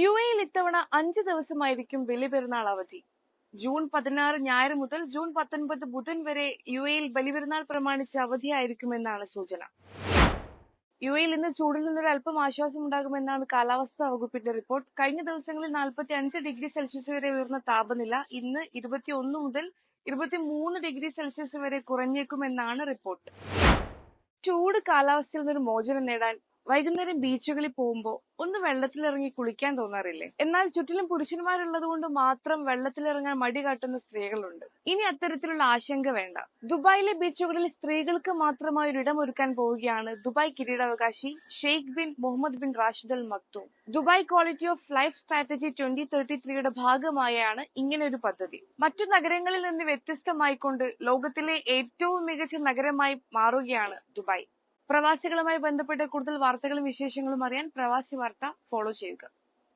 U എയിൽ ഇത്തവണ അഞ്ച് ദിവസമായിരിക്കും ബലിപെരുന്നാൾ അവധി ജൂൺ പതിനാറ് ഞായർ മുതൽ ജൂൺ പത്തൊൻപത് ബുധൻ വരെ യു എയിൽ ബലിപെരുന്നാൾ പ്രമാണിച്ച് അവധിയായിരിക്കുമെന്നാണ് സൂചന. യു എയിൽ ഇന്ന് ചൂടിൽ നിന്നൊരു അല്പം ആശ്വാസം ഉണ്ടാകുമെന്നാണ് കാലാവസ്ഥാ വകുപ്പിന്റെ റിപ്പോർട്ട്. കഴിഞ്ഞ ദിവസങ്ങളിൽ നാൽപ്പത്തി അഞ്ച് ഡിഗ്രി സെൽഷ്യസ് വരെ ഉയർന്ന താപനില ഇന്ന് ഇരുപത്തി ഒന്ന് മുതൽ ഇരുപത്തി മൂന്ന് ഡിഗ്രി സെൽഷ്യസ് വരെ കുറഞ്ഞേക്കുമെന്നാണ് റിപ്പോർട്ട്. ചൂട് കാലാവസ്ഥയിൽ നിന്നൊരു മോചനം നേടാൻ വൈകുന്നേരം ബീച്ചുകളിൽ പോകുമ്പോൾ ഒന്ന് വെള്ളത്തിലിറങ്ങി കുളിക്കാൻ തോന്നാറില്ലേ? എന്നാൽ ചുറ്റിലും പുരുഷന്മാരുള്ളത് കൊണ്ട് മാത്രം വെള്ളത്തിലിറങ്ങാൻ മടി കാട്ടുന്ന സ്ത്രീകളുണ്ട്. ഇനി അത്തരത്തിലുള്ള ആശങ്ക വേണ്ട. ദുബായിലെ ബീച്ചുകളിൽ സ്ത്രീകൾക്ക് മാത്രമായി ഒരു ഇടം ഒരുക്കാൻ പോവുകയാണ് ദുബായ് കിരീടാവകാശി Sheikh bin Mohammed bin റാഷിദൽ Maktoum. Dubai quality of life strategy twenty thirty ത്രീയുടെ ഭാഗമായാണ് ഒരു പദ്ധതി. മറ്റു നഗരങ്ങളിൽ നിന്ന് വ്യത്യസ്തമായിക്കൊണ്ട് ലോകത്തിലെ ഏറ്റവും മികച്ച നഗരമായി മാറുകയാണ് ദുബായ്. പ്രവാസികളുമായി ബന്ധപ്പെട്ട കൂടുതൽ വാർത്തകളും വിശേഷങ്ങളും അറിയാൻ പ്രവാസി വാർത്ത ഫോളോ ചെയ്യുക.